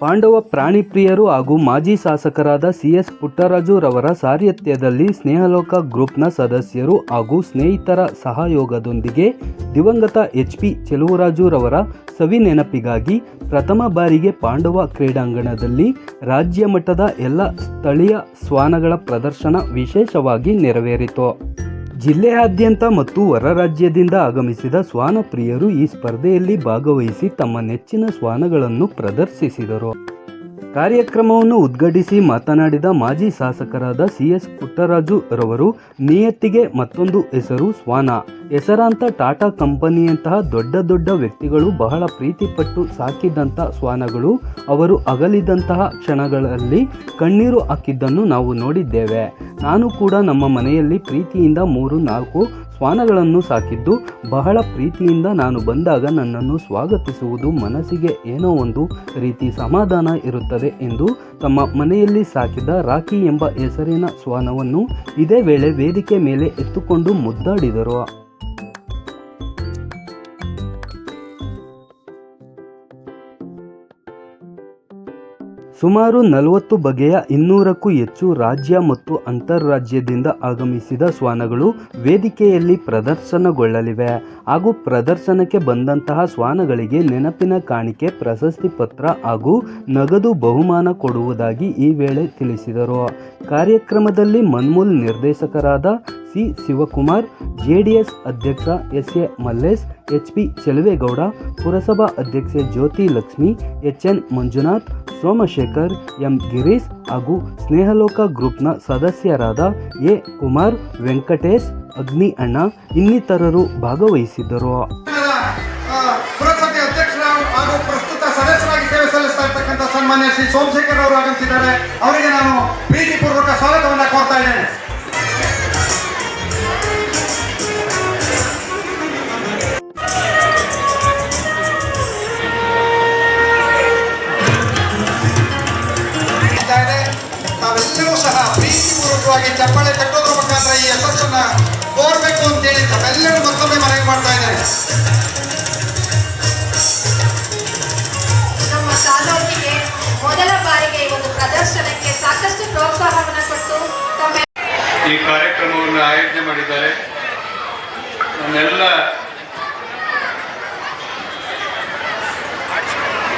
ಪಾಂಡವ ಪ್ರಾಣಿ ಪ್ರಿಯರು ಹಾಗೂ ಮಾಜಿ ಶಾಸಕರಾದ ಸಿ ಎಸ್ ಪುಟ್ಟರಾಜು ರವರ ಸ್ನೇಹಲೋಕ ಗ್ರೂಪ್ನ ಸದಸ್ಯರು ಹಾಗೂ ಸ್ನೇಹಿತರ ಸಹಯೋಗದೊಂದಿಗೆ ದಿವಂಗತ ಎಚ್ ಪಿ ರವರ ಸವಿ ನೆನಪಿಗಾಗಿ ಪ್ರಥಮ ಬಾರಿಗೆ ಪಾಂಡವ ಕ್ರೀಡಾಂಗಣದಲ್ಲಿ ರಾಜ್ಯ ಮಟ್ಟದ ಎಲ್ಲ ಸ್ಥಳೀಯ ಶ್ವಾನಗಳ ಪ್ರದರ್ಶನ ವಿಶೇಷವಾಗಿ ನೆರವೇರಿತು. ಜಿಲ್ಲೆಯಾದ್ಯಂತ ಮತ್ತು ಹೊರ ರಾಜ್ಯದಿಂದ ಆಗಮಿಸಿದ ಶ್ವಾನ ಪ್ರಿಯರು ಈ ಸ್ಪರ್ಧೆಯಲ್ಲಿ ಭಾಗವಹಿಸಿ ತಮ್ಮ ನೆಚ್ಚಿನ ಶ್ವಾನಗಳನ್ನು ಪ್ರದರ್ಶಿಸಿದರು. ಕಾರ್ಯಕ್ರಮವನ್ನು ಉದ್ಘಾಟಿಸಿ ಮಾತನಾಡಿದ ಮಾಜಿ ಶಾಸಕರಾದ ಸಿ ಎಸ್ ಪುಟ್ಟರಾಜು ರವರು, ನಿಯತ್ತಿಗೆ ಮತ್ತೊಂದು ಹೆಸರು ಶ್ವಾನ. ಹೆಸರಾಂತ ಟಾಟಾ ಕಂಪನಿಯಂತಹ ದೊಡ್ಡ ದೊಡ್ಡ ವ್ಯಕ್ತಿಗಳು ಬಹಳ ಪ್ರೀತಿಪಟ್ಟು ಸಾಕಿದಂಥ ಶ್ವಾನಗಳು, ಅವರು ಅಗಲಿದಂತಹ ಕ್ಷಣಗಳಲ್ಲಿ ಕಣ್ಣೀರು ಹಾಕಿದ್ದನ್ನು ನಾವು ನೋಡಿದ್ದೇವೆ. ನಾನು ಕೂಡ ನಮ್ಮ ಮನೆಯಲ್ಲಿ ಪ್ರೀತಿಯಿಂದ ಮೂರು, ನಾಲ್ಕು ಶ್ವಾನಗಳನ್ನು ಸಾಕಿದ್ದು, ಬಹಳ ಪ್ರೀತಿಯಿಂದ ನಾನು ಬಂದಾಗ ನನ್ನನ್ನು ಸ್ವಾಗತಿಸುವುದು ಮನಸ್ಸಿಗೆ ಏನೋ ಒಂದು ರೀತಿ ಸಮಾಧಾನ ಇರುತ್ತದೆ ಎಂದು ತಮ್ಮ ಮನೆಯಲ್ಲಿ ಸಾಕಿದ ರಾಖಿ ಎಂಬ ಹೆಸರಿನ ಶ್ವಾನವನ್ನು ಇದೇ ವೇಳೆ ವೇದಿಕೆ ಮೇಲೆ ಎತ್ತುಕೊಂಡು ಮುದ್ದಾಡಿದರು. ಸುಮಾರು ನಲವತ್ತು ಬಗೆಯ ಇನ್ನೂರಕ್ಕೂ ಹೆಚ್ಚು ರಾಜ್ಯ ಮತ್ತು ಅಂತಾರಾಜ್ಯದಿಂದ ಆಗಮಿಸಿದ ಶ್ವಾನಗಳು ವೇದಿಕೆಯಲ್ಲಿ ಪ್ರದರ್ಶನಗೊಳ್ಳಲಿವೆ. ಹಾಗೂ ಪ್ರದರ್ಶನಕ್ಕೆ ಬಂದಂತಹ ಶ್ವಾನಗಳಿಗೆ ನೆನಪಿನ ಕಾಣಿಕೆ, ಪ್ರಶಸ್ತಿ ಪತ್ರ ಹಾಗೂ ನಗದು ಬಹುಮಾನ ಕೊಡುವುದಾಗಿ ಈ ವೇಳೆ ತಿಳಿಸಿದರು. ಕಾರ್ಯಕ್ರಮದಲ್ಲಿ ಮನ್ಮೂಲ್ ನಿರ್ದೇಶಕರಾದ ಸಿ ಶಿವಕುಮಾರ್, ಜೆಡಿಎಸ್ ಅಧ್ಯಕ್ಷ S A Mallesh H P Cheluvegowda, ಪುರಸಭಾ ಅಧ್ಯಕ್ಷೆ Jyothi Lakshmi H N Manjunath, Somashekar, M Girish ಹಾಗೂ ಸ್ನೇಹಲೋಕ ಗ್ರೂಪ್ನ ಸದಸ್ಯರಾದ ಎ ಕುಮಾರ್, ವೆಂಕಟೇಶ್, ಅಗ್ನಿ ಅಣ್ಣ ಇನ್ನಿತರರು ಭಾಗವಹಿಸಿದ್ದರು. ಹಾಗೂ ಪ್ರಸ್ತುತ ಸೇವೆ ಸನ್ಮಾನ್ಯ ಶ್ರೀ ಸೋಮಶೇಖರ್ ಅವರು ಆಗಮಿಸಿದ್ದಾರೆ. ಅವರಿಗೆ ನಾನು ಪ್ರೀತಿಪೂರ್ವಕ ಸ್ವಾಗತವನ್ನು ಕೋರ್ತಾ ಇದ್ದೇನೆ. ನಮ್ಮ ತಾಲೂಕಿಗೆ ಮೊದಲ ಬಾರಿಗೆ ಒಂದು ಪ್ರದರ್ಶನಕ್ಕೆ ಸಾಕಷ್ಟು ಪ್ರೋತ್ಸಾಹವನ್ನು ಕೊಟ್ಟು ಈ ಕಾರ್ಯಕ್ರಮವನ್ನು ಆಯೋಜನೆ ಮಾಡಿದ್ದಾರೆ. ನನ್ನೆಲ್ಲ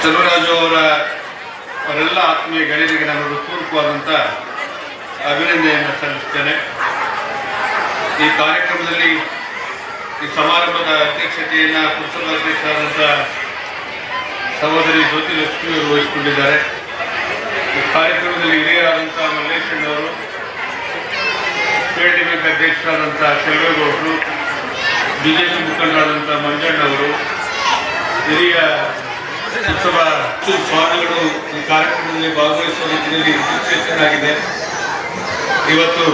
ಚಲುವರಾಜು ಅವರ ಅವರೆಲ್ಲ ಆತ್ಮೀಯ ಗೆಳೆಯರಿಗೆ ನಾನು ಹೃತ್ಪೂರ್ವಕವಾದಂಥ ಅಭಿನಂದನೆಯನ್ನು ಸಲ್ಲಿಸ್ತೇನೆ. ಈ ಕಾರ್ಯಕ್ರಮದಲ್ಲಿ ಈ ಸಮಾರಂಭದ ಅಧ್ಯಕ್ಷತೆಯನ್ನು ಪುರಸಭಾ ಅಧ್ಯಕ್ಷರಾದಂಥ ಸಹೋದರಿ ಜ್ಯೋತಿ ಲಕ್ಷ್ಮಿ ಅವರು ವಹಿಸಿಕೊಂಡಿದ್ದಾರೆ. ಈ ಕಾರ್ಯಕ್ರಮದಲ್ಲಿ ಹಿರಿಯರಾದಂಥ ಮಲ್ಲೇಶಣ್ಣವರು ಸ್ಟೇಟ್ ಬ್ಯಾಂಕ್ ಅಧ್ಯಕ್ಷರಾದಂಥ ಚೆಲುವೇಗೌಡರು ಬಿಜೆಪಿ ಮುಖಂಡರಾದಂಥ ಮಂಜಣ್ಣವರು ಹಿರಿಯ ಉತ್ಸವ ಸ್ವಾಮಿಗಳು ಈ ಕಾರ್ಯಕ್ರಮದಲ್ಲಿ ಭಾಗವಹಿಸುವ ನಿಟ್ಟಿನಲ್ಲಿ ಇವತ್ತು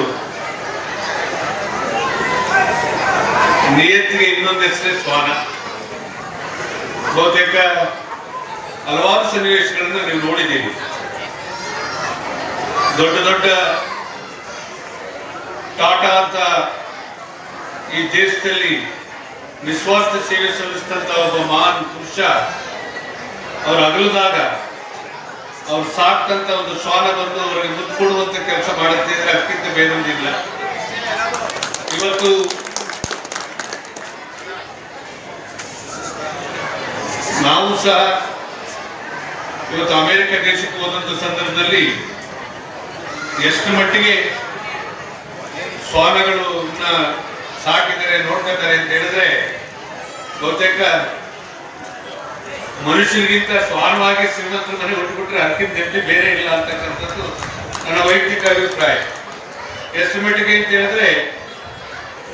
ನಿಯತ್ತಿಗೆ ಇನ್ನೊಂದು ಹೆಸರೇ ಸ್ವಾನ. ಬಹುತೇಕ ಹಲವಾರು ಸನ್ನಿವೇಶಗಳನ್ನು ನೀವು ನೋಡಿದ್ದೀರಿ. ದೊಡ್ಡ ದೊಡ್ಡ ಟಾಟಾ ಅಂತ ಈ ದೇಶದಲ್ಲಿ ನಿಸ್ವಾರ್ಥ ಸೇವೆ ಸಲ್ಲಿಸಿದಂತ ಒಬ್ಬ ಮಹಾನ್ ಪುರುಷ, ಅವರು ಅಗಲದಾಗ ಅವ್ರು ಸಾಕ್ತಂತ ಒಂದು ಶ್ವಾನ ಬಂದು ಅವರಿಗೆ ಮುದ್ದು ಕೊಡುವಂತ ಕೆಲಸ ಮಾಡುತ್ತಿದ್ರೆ ಅದಕ್ಕಿಂತ ಬೇರೊಂದಿಲ್ಲ ಇವತ್ತು ನಾವು ಸಹ ಇವತ್ತು ಅಮೆರಿಕ ದೇಶಕ್ಕೆ ಹೋದಂತ ಸಂದರ್ಭದಲ್ಲಿ ಎಷ್ಟು ಮಟ್ಟಿಗೆ ಸ್ವಾಮಿಗಳು ಸಾಕಿದರೆ ನೋಡ್ಕೊತಾರೆ ಅಂತ ಹೇಳಿದ್ರೆ, ಬಹುತೇಕ ಮನುಷ್ಯರಿಗಿಂತ ಸ್ವಾನವಾಗಿ ಶ್ರೀಮಂತರ ಮನೆ ಹುಟ್ಟುಬಿಟ್ರೆ ಅದಕ್ಕಿಂತ ನೆಮ್ಮದಿ ಬೇರೆ ಇಲ್ಲ ಅಂತಕ್ಕಂಥದ್ದು ನನ್ನ ವೈಯಕ್ತಿಕ ಅಭಿಪ್ರಾಯ. ಎಷ್ಟು ಮಟ್ಟಿಗೆ ಅಂತ ಹೇಳಿದ್ರೆ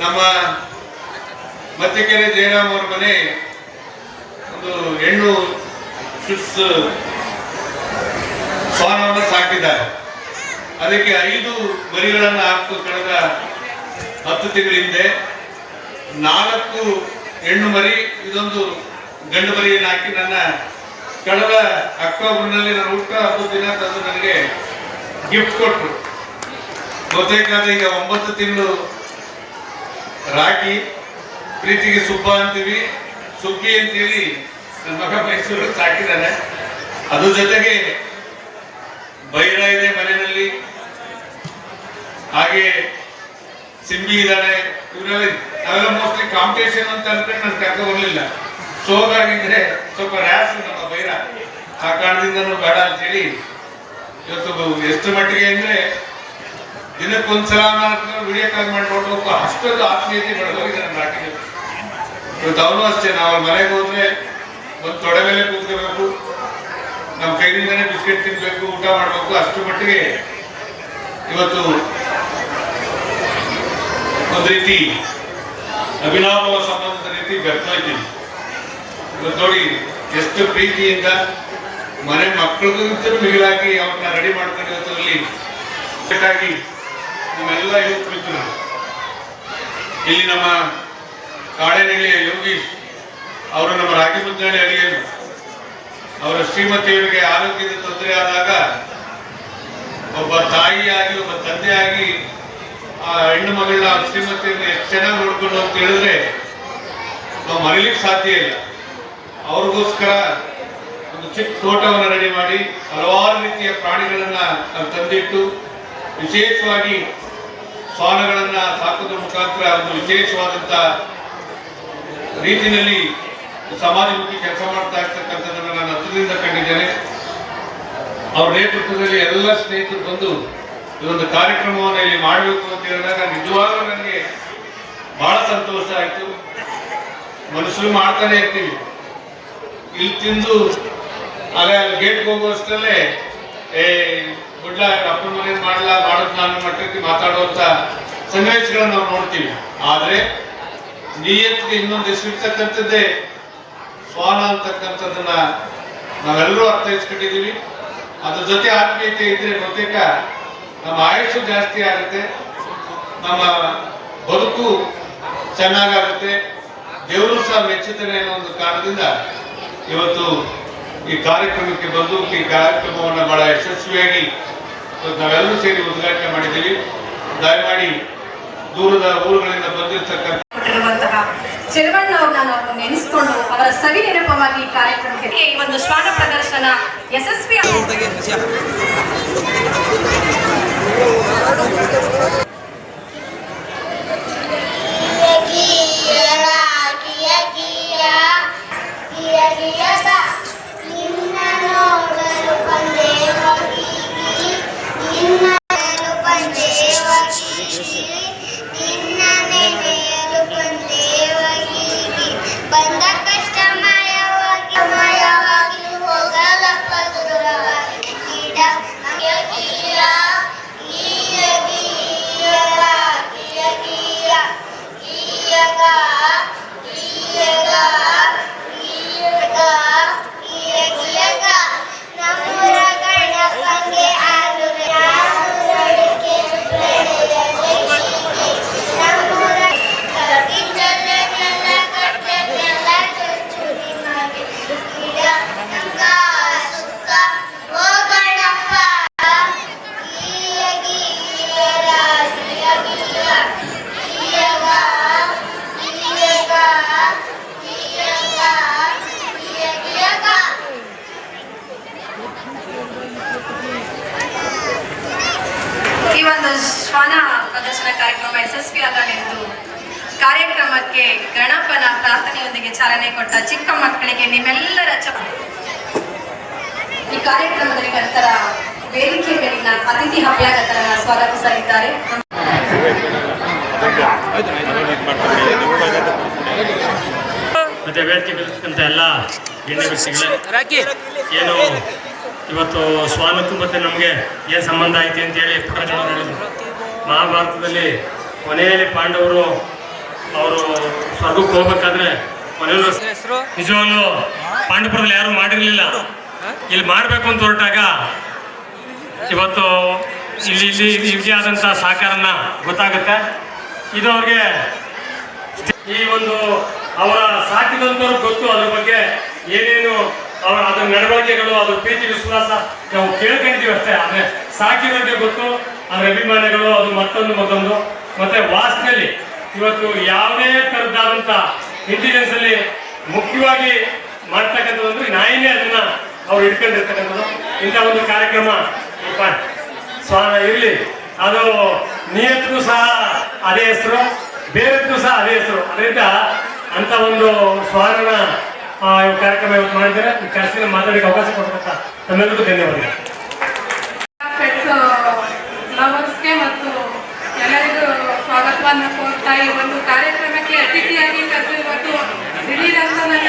ನಮ್ಮ ಮತ್ತೆ ಕೆರೆ ಜಯರಾಮ್ ಅವ್ರ ಮನೆ ಹೆಣ್ಣು ಶುಸ್ ಸ್ವಾನವನ್ನು ಸಾಕಿದ್ದಾರೆ. ಅದಕ್ಕೆ ಐದು ಮರಿಗಳನ್ನು ಹಾಕು ಕಳೆದ ಹತ್ತು ತಿಂಗಳ ಹಿಂದೆ ನಾಲ್ಕು ಹೆಣ್ಣು ಮರಿ, ಇದೊಂದು ಗಂಡು ಮರಿಯನ್ನು ಹಾಕಿ ನನ್ನ ಕಳೆದ ಅಕ್ಟೋಬರ್ನಲ್ಲಿ ನಾನು ಹುಟ್ಟ ಹತ್ತು ದಿನ ತಂದು ನನಗೆ ಗಿಫ್ಟ್ ಕೊಟ್ಟರು ಬಹುತೇಕ ಈಗ ಒಂಬತ್ತು ತಿಂಗಳು ರಾಖಿ, ಪ್ರೀತಿಗೆ ಸುಬ್ಬ ಅಂತೀವಿ. ಸುಗ್ಗಿ ಅಂತೇಳಿ ಮಗ ಮೈಸೂರು ಸಾಕಿದ್ದಾನೆ ಅದ್ರ ಜೊತೆಗೆ ಬೈರ ಇದೆ ಮನೆಯಲ್ಲಿ ಹಾಗೆ ಸಿಂಬಿ ಇದ್ದಾನೆ ಇವರೆಲ್ಲ ನಾವೆಲ್ಲ ಮೋಸ್ಟ್ಲಿ ಕಾಂಪಿಟೇಷನ್ ಅಂತ ಅನ್ಕೊಂಡು ನಾನು ಕರ್ಕೊ ಬರಲಿಲ್ಲ. ಶೋಗಾಗಿದ್ರೆ ಸ್ವಲ್ಪ ರ್ಯಾಸ್ ನಮ್ಮ ಬೈರ. ಆ ಕಾರಣದಿಂದನೂ ಬೇಡ ಅಂತೇಳಿ ಇವತ್ತು ಎಷ್ಟು ಮಟ್ಟಿಗೆ ಅಂದ್ರೆ ದಿನಕ್ಕೊಂದ್ಸಲ ವಿಡಿಯೋ ಕಾಲ್ ಮಾಡಿ ನೋಡ್ಬೇಕು ಅಷ್ಟೊಂದು ಆತ್ಮೀಯತೆ ನಾಟಿಗೆ. ಇವತ್ತು ಅವನು ಅಷ್ಟೇ. ನಾವು ಮನೆಗೆ ಹೋದ್ರೆ ಒಂದು ತೊಡೆ ಮೇಲೆ ಕೂತ್ಕೋಬೇಕು. ನಮ್ಮ ಕೈಯಿಂದನೇ ಬಿಸ್ಕೆಟ್ ತಿನ್ಬೇಕು, ಊಟ ಮಾಡಬೇಕು, ಅಷ್ಟು ಮಟ್ಟಿಗೆ ಇವತ್ತು ಒಂದು ರೀತಿ ಅಭಿನಾಭವ ಸಂಬಂಧದ ರೀತಿ ಬೆರ್ತೋಯ್ತೀವಿ ಇವತ್ತು ನೋಡಿ, ಎಷ್ಟು ಪ್ರೀತಿಯಿಂದ ಮನೆ ಮಕ್ಕಳಿಗಿಂತಲೂ ಮಿಗಿಲಾಗಿ ಅವ್ರನ್ನ ರೆಡಿ ಮಾಡ್ಕೊಂಡು ಇವತ್ತು ಇಲ್ಲಿ ಬೇಕಾಗಿ ನಿಮ್ಮೆಲ್ಲ ಇವತ್ತು ಇಲ್ಲಿ ನಮ್ಮ ಕಾಡೇನಹಳ್ಳಿಯ ಯೋಗೀಶ್ ಅವರು ನಮ್ಮ ರಾಗಿಮುದ್ದಳ್ಳಿ ಅಡಿಯಲ್ಲಿ ಅವರ ಶ್ರೀಮತಿಯವರಿಗೆ ಆರೋಗ್ಯದ ತೊಂದರೆ ಆದಾಗ ಒಬ್ಬ ತಾಯಿಯಾಗಿ, ಒಬ್ಬ ತಂದೆಯಾಗಿ ಆ ಹೆಣ್ಣು ಮಗಳನ್ನ ಶ್ರೀಮತಿಯನ್ನು ಎಷ್ಟು ಚೆನ್ನಾಗಿ ನೋಡ್ಕೊಂಡು ಅಂತ ಹೇಳಿದ್ರೆ ನಾವು ಮರೀಲಿಕ್ಕೆ ಸಾಧ್ಯ ಇಲ್ಲ. ಅವ್ರಿಗೋಸ್ಕರ ಒಂದು ಚಿಕ್ಕ ತೋಟವನ್ನು ರೆಡಿ ಮಾಡಿ, ಹಲವಾರು ರೀತಿಯ ಪ್ರಾಣಿಗಳನ್ನು ನಾವು ತಂದಿಟ್ಟು ವಿಶೇಷವಾಗಿ ಶ್ವಾನಗಳನ್ನು ಸಾಕೋದ್ರ ಮುಖಾಂತರ ಒಂದು ವಿಶೇಷವಾದಂತ ರೀತಿಯಲ್ಲಿ ಸಮಾಜಮುಖಿ ಕೆಲಸ ಮಾಡ್ತಾ ಇರ್ತಕ್ಕಂಥದ್ದನ್ನು ನಾನು ಹತ್ತಿರದಿಂದ ಕಂಡಿದ್ದೇನೆ. ಅವ್ರ ನೇತೃತ್ವದಲ್ಲಿ ಎಲ್ಲ ಸ್ನೇಹಿತರು ಬಂದು ಈ ಒಂದು ಕಾರ್ಯಕ್ರಮವನ್ನು ಇಲ್ಲಿ ಮಾಡಬೇಕು ಅಂತ ಹೇಳಿದಾಗ ನಿಜವಾಗ್ಲೂ ನನಗೆ ಬಹಳ ಸಂತೋಷ ಆಯಿತು. ಮನುಷ್ಯರು ಮಾಡ್ತಾನೆ ಇರ್ತೀವಿ ಇಲ್ಲಿ ತಿಂದು ಆಗ ಗೇಟ್ಗೆ ಹೋಗುವಷ್ಟರಲ್ಲೇ, ಏ, ಗುಡ್ಲ ಅಪ್ಪನ ಮನೆ ಮಾಡಲ್ಲ ಮಾಡೋದು ನಾನು ಮಟ್ಟಕ್ಕೆ ಮಾತಾಡುವಂತ ಸನ್ನಿವೇಶಗಳನ್ನ ನಾವು ನೋಡ್ತೀವಿ. ಆದ್ರೆ ನಿಯತ್ತಿಗೆ ಇನ್ನೊಂದು ಹೆಸರಿರ್ತಕ್ಕಂಥದ್ದೇ ಶ್ವಾನ ಅಂತಕ್ಕಂಥದ್ದನ್ನ ನಾವೆಲ್ಲರೂ ಅರ್ಥೈಸ್ಕೊಂಡಿದ್ದೀವಿ. ಅದ್ರ ಜೊತೆ ಆತ್ಮೀಯತೆ ಇದ್ರೆ ಬಹುತೇಕ ನಮ್ಮ ಆಯಸ್ಸು ಜಾಸ್ತಿ ಆಗುತ್ತೆ. ನಮ್ಮ ಬದುಕು ಚೆನ್ನಾಗಾಗುತ್ತೆ. ದೇವರು ಸಹ ಮೆಚ್ಚುತ್ತಾನೆ ಅನ್ನೋ ಒಂದು ಕಾರಣದಿಂದ ಇವತ್ತು ಈ ಕಾರ್ಯಕ್ರಮಕ್ಕೆ ಬಂದು ಈ ಕಾರ್ಯಕ್ರಮವನ್ನು ಬಹಳ ಯಶಸ್ವಿಯಾಗಿ ನಾವೆಲ್ಲರೂ ಸೇರಿ ಉದ್ಘಾಟನೆ ಮಾಡಿದ್ದೀವಿ. ದಯಮಾಡಿ ದೂರದ ಊರುಗಳಿಂದ ಬಂದಿರತಕ್ಕಂಥ ಕೊಟ್ಟಿರುವಂತಹ ಚೆಲುವಣ್ಣ ಅವ್ರನ್ನ ನಾವು ನೆನೆಸ್ಕೊಂಡು ಅವರ ಸವಿ ನೆನಪವಾಗಿ ಕಾರ್ಯಕ್ರಮಕ್ಕೆ ಈ ಒಂದು ಶ್ವಾನ ಪ್ರದರ್ಶನ ಯಶಸ್ವಿ ಕಾರ್ಯಕ್ರಮಕ್ಕೆ ಗಣಪನ ಪ್ರಾರ್ಥನೆಯೊಂದಿಗೆ ಚಾಲನೆ ಕೊಟ್ಟ ಚಿಕ್ಕ ಮಕ್ಕಳಿಗೆ ನಿಮ್ಮೆಲ್ಲರ ಚ ಈ ಕಾರ್ಯಕ್ರಮದಲ್ಲಿ ನಂತರ ವೇದಿಕೆ ಮೇಲಿನ ಅತಿಥಿ ಅಭ್ಯಾಗತರನ್ನ ಸ್ವಾಗತಿಸಲಿದ್ದಾರೆ ಮತ್ತೆ ವೇದಿಕೆ ಬೆಳೆಸ್ತಕ್ಕಂಥ ಎಲ್ಲ ಗಣ್ಯ ವ್ಯಕ್ತಿಗಳೇ, ಏನು ಇವತ್ತು ಶ್ವಾನಕ್ಕೂ ಮತ್ತೆ ನಮಗೆ ಏನು ಸಂಬಂಧ ಐತಿ ಅಂತ ಹೇಳಿ ಮಹಾಭಾರತದಲ್ಲಿ ಕೊನೆಯಲ್ಲಿ ಪಾಂಡವರು ಸ್ವರ್ಗಕ್ಕೆ ಹೋಗ್ಬೇಕಾದ್ರೆ ನಿಜವಾಗ್ಲು ನಿಜವಾಗ್ಲೂ ಪಾಂಡಪುರದಲ್ಲಿ ಯಾರು ಮಾಡಿರಲಿಲ್ಲ. ಇಲ್ಲಿ ಮಾಡಬೇಕು ಅಂತ ಹೊರಟಾಗ ಇವತ್ತು ಇಲ್ಲಿ ಇಲ್ಲಿ ಇದೇ ಆದಂಥ ಸಹಕಾರನ ಗೊತ್ತಾಗುತ್ತೆ. ಇದು ಅವ್ರಿಗೆ ಈ ಒಂದು ಅವರ ಸಾಕಿದಂಥವ್ರು ಗೊತ್ತು ಅದ್ರ ಬಗ್ಗೆ ಏನೇನು ಅವರ ಅದ್ರ ನಡವಳಿಕೆಗಳು ಅದ್ರ ಪ್ರೀತಿ ವಿಶ್ವಾಸ ನಾವು ಕೇಳ್ಕೊಂಡಿದ್ದೀವಿ ಅಷ್ಟೇ. ಆದ್ರೆ ಸಾಕಿರೋರಿಗೆ ಗೊತ್ತು ಅದ್ರ ಅಭಿಮಾನಿಗಳು ಅದು ಮತ್ತೊಂದು ಮತ್ತೊಂದು. ಮತ್ತೆ ವಾಸನೆಯಲ್ಲಿ ಇವತ್ತು ಯಾವುದೇ ತರದಾದಂತಹ ಇಂಟೆಲಿಜೆನ್ಸ್ ಅಲ್ಲಿ ಮುಖ್ಯವಾಗಿ ಮಾಡ್ತಕ್ಕಂಥದ್ದು ಅಂದ್ರೆ ನಾಯಿನೇ ಅದನ್ನ ಅವ್ರು ಇಟ್ಕೊಂಡಿರ್ತಕ್ಕಂಥದ್ದು ಇಂಥ ಒಂದು ಕಾರ್ಯಕ್ರಮ ಸ್ವಾನ ಇರಲಿ. ಅದು ನಿಯತ್ಗೂ ಸಹ ಅದೇ ಹೆಸರು, ಬೇರೆದ್ರು ಸಹ ಅದೇ ಹೆಸರು. ಅದರಿಂದ ಅಂತ ಒಂದು ಸ್ವಾರನ ಕಾರ್ಯಕ್ರಮ ಇವತ್ತು ಮಾಡಿದ್ರೆ ಈ ಕರೆಸಿನ ಮಾತಾಡಿಕ ಅವಕಾಶ ಕೊಡ್ತಕ್ಕಂಥ ತಮ್ಮೆಲ್ಲರಿಗೂ ಧನ್ಯವಾದಗಳು. ನಮಸ್ತೆ ಮತ್ತು ಎಲ್ಲರಿಗೂ ಸ್ವಾಗತವನ್ನು ಈ ಒಂದು ಕಾರ್ಯಕ್ರಮಕ್ಕೆ ಅತಿಥಿಯಾಗಿ ಕರೆದು ಇವತ್ತು ದಿಢೀರಂತ ನನ್ನ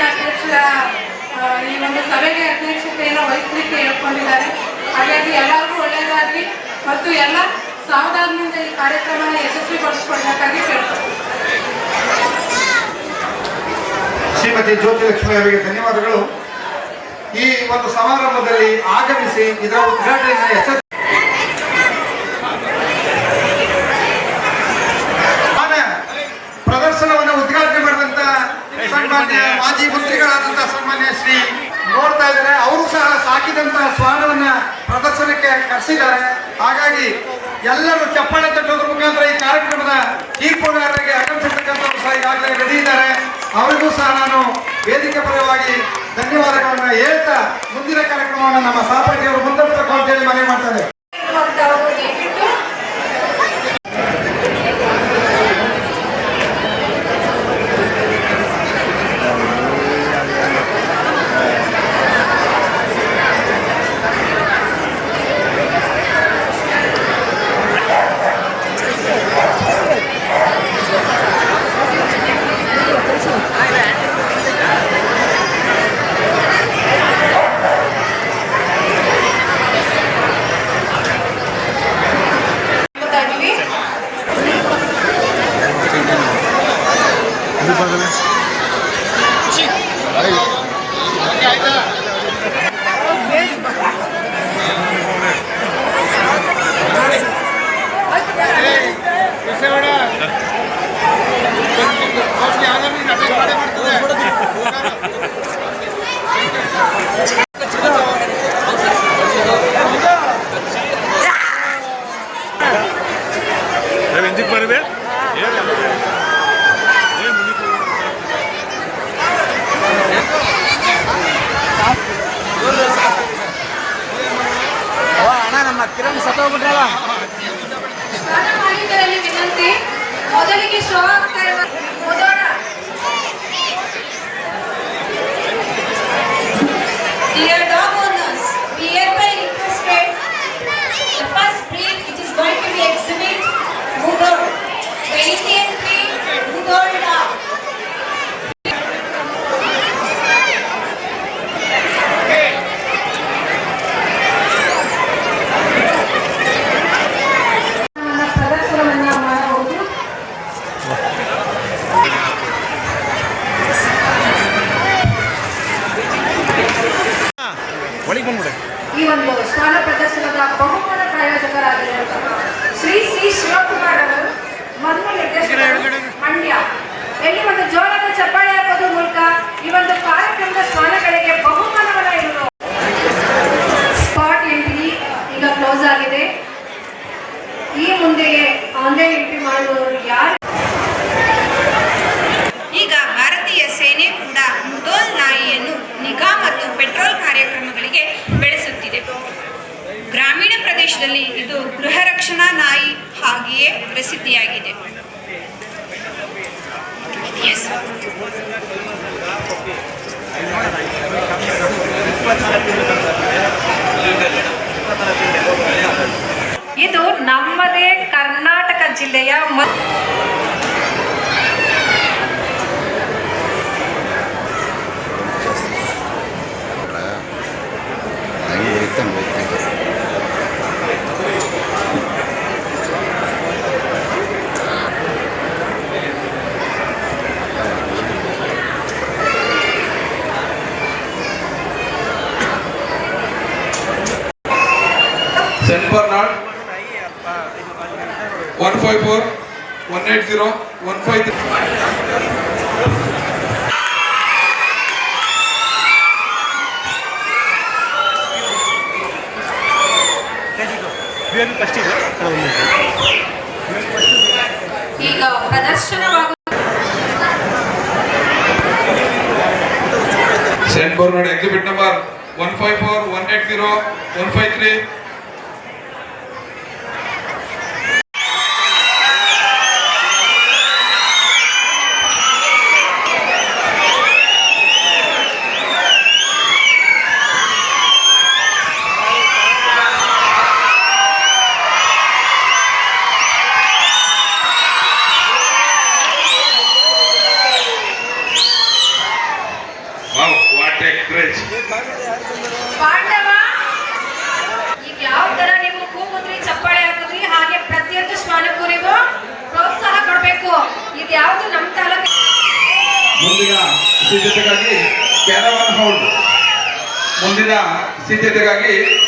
ಈ ಒಂದು ಸಭೆಗೆ ಅಧ್ಯಕ್ಷತೆಯನ್ನು ವಹಿಸಲಿಕ್ಕೆ ಹೇಳ್ಕೊಂಡಿದ್ದಾರೆ. ಹಾಗಾಗಿ ಎಲ್ಲರಿಗೂ ಒಳ್ಳೆಯದಾಗಲಿ ಮತ್ತು ಎಲ್ಲ ಸಾವಧಾನದಿಂದ ಈ ಕಾರ್ಯಕ್ರಮವನ್ನು ಯಶಸ್ವಿಗೊಳಿಸಿಕೊಳ್ಬೇಕಾಗಿ ಕೇಳ್ತೀನಿ ಶ್ರೀಮತಿ ಜ್ಯೋತಿಲಕ್ಷ್ಮಿ ಅವರಿಗೆ ಧನ್ಯವಾದಗಳು. ಈ ಒಂದು ಸಮಾರಂಭದಲ್ಲಿ ಆಗಮಿಸಿ ಇದರ ಉದ್ಘಾಟನೆಯನ್ನು ಯಶಸ್ವಿ ಆಗ ಪ್ರದರ್ಶನವನ್ನು ಉದ್ಘಾಟನೆ ಮಾಡಿದಂತ ಸನ್ಮಾನ್ಯ ಮಾಜಿ ಮಂತ್ರಿಗಳಾದಂತಹ ಸನ್ಮಾನ್ಯ ಶ್ರೀ ನೋಡ್ತಾ ಇದ್ದಾರೆ. ಅವರು ಸಹ ಸಾಕಿದಂತ ಶ್ವಾನವನ್ನ ಪ್ರದರ್ಶನಕ್ಕೆ ಕರೆಸಿದ್ದಾರೆ. ಹಾಗಾಗಿ ಎಲ್ಲರೂ ಚಪ್ಪಾಳೆ ತಟ್ಟೋದ್ರ ಮುಖಾಂತರ ಈ ಕಾರ್ಯಕ್ರಮದ ತೀರ್ಪುಗಾರರಿಗೆ ಆಗಮಿಸಿರ್ತಕ್ಕಂಥವ್ರು ಸಹ ಈಗಾಗಲೇ ರೆಡಿ ಇದ್ದಾರೆ. ಅವರಿಗೂ ಸಹ ನಾನು ವೇದಿಕೆ ಪರವಾಗಿ ಧನ್ಯವಾದಗಳನ್ನ ಹೇಳ್ತಾ ಮುಂದಿನ ಕಾರ್ಯಕ್ರಮವನ್ನು ನಮ್ಮ ಸಹಪಾಠಿಯವರು ಮುಂದುವರಿಸಬೇಕು ಅಂತೇಳಿ ಮನವಿ ಮಾಡ್ತಾರೆ இது பார்க்கல ఎందుకు పరివే ಸ್ನಾನ ಮಾಡಿದ್ದರಲ್ಲಿ ವಿನಂತಿ. ಮೊದಲಿಗೆ ಶೋ ಆಗ್ತಾ ಇರುವ ಎಲ್ಲಿ ಒಂದು ಜೋರಾದ ಚಪ್ಪಾಳೆ ಹಾಕೋದ್ರ ಮೂಲಕ ಈ ಒಂದು ಕಾರ್ಯಕ್ರಮದ ಸ್ಥಾನಗಳಿಗೆ ಬಹುಮಾನವನ್ನ ಇವರು ಸ್ಪಾಟ್ ಎಂಟ್ರಿ ಈಗ ಕ್ಲೋಸ್ ಆಗಿದೆ. ಈ ಮುಂದೆಯೇ ಆನ್ಲೈನ್ ಎಂಟ್ರಿ ಮಾಡುವವರು ಯಾರು? ಈಗ ಭಾರತೀಯ ಸೇನೆ ಕೂಡ ಮುದೋಲ್ ನಾಯಿಯನ್ನು ನಿಗಾ ಮತ್ತು ಪೆಟ್ರೋಲ್ ಕಾರ್ಯಕ್ರಮಗಳಿಗೆ ಬೆಳೆಸುತ್ತಿದೆ. ಗ್ರಾಮೀಣ ಪ್ರದೇಶದಲ್ಲಿ ಇದು ಗೃಹ ರಕ್ಷಣಾ ನಾಯಿ ಹಾಗೆಯೇ ಪ್ರಸಿದ್ಧಿಯಾಗಿದೆ. ಇದು ನಮ್ಮದೇ ಕರ್ನಾಟಕ ಜಿಲ್ಲೆಯ five four one eight zero one five three ಈಗ ಪ್ರದರ್ಶನವಾಗುತ್ತೆ ಸೆಂಟ್ ಬೋರ್ ನೋಡಿ exhibit number one five four one eight zero one five three ಸಿದ್ಧತೆಗಾಗಿ caravan hound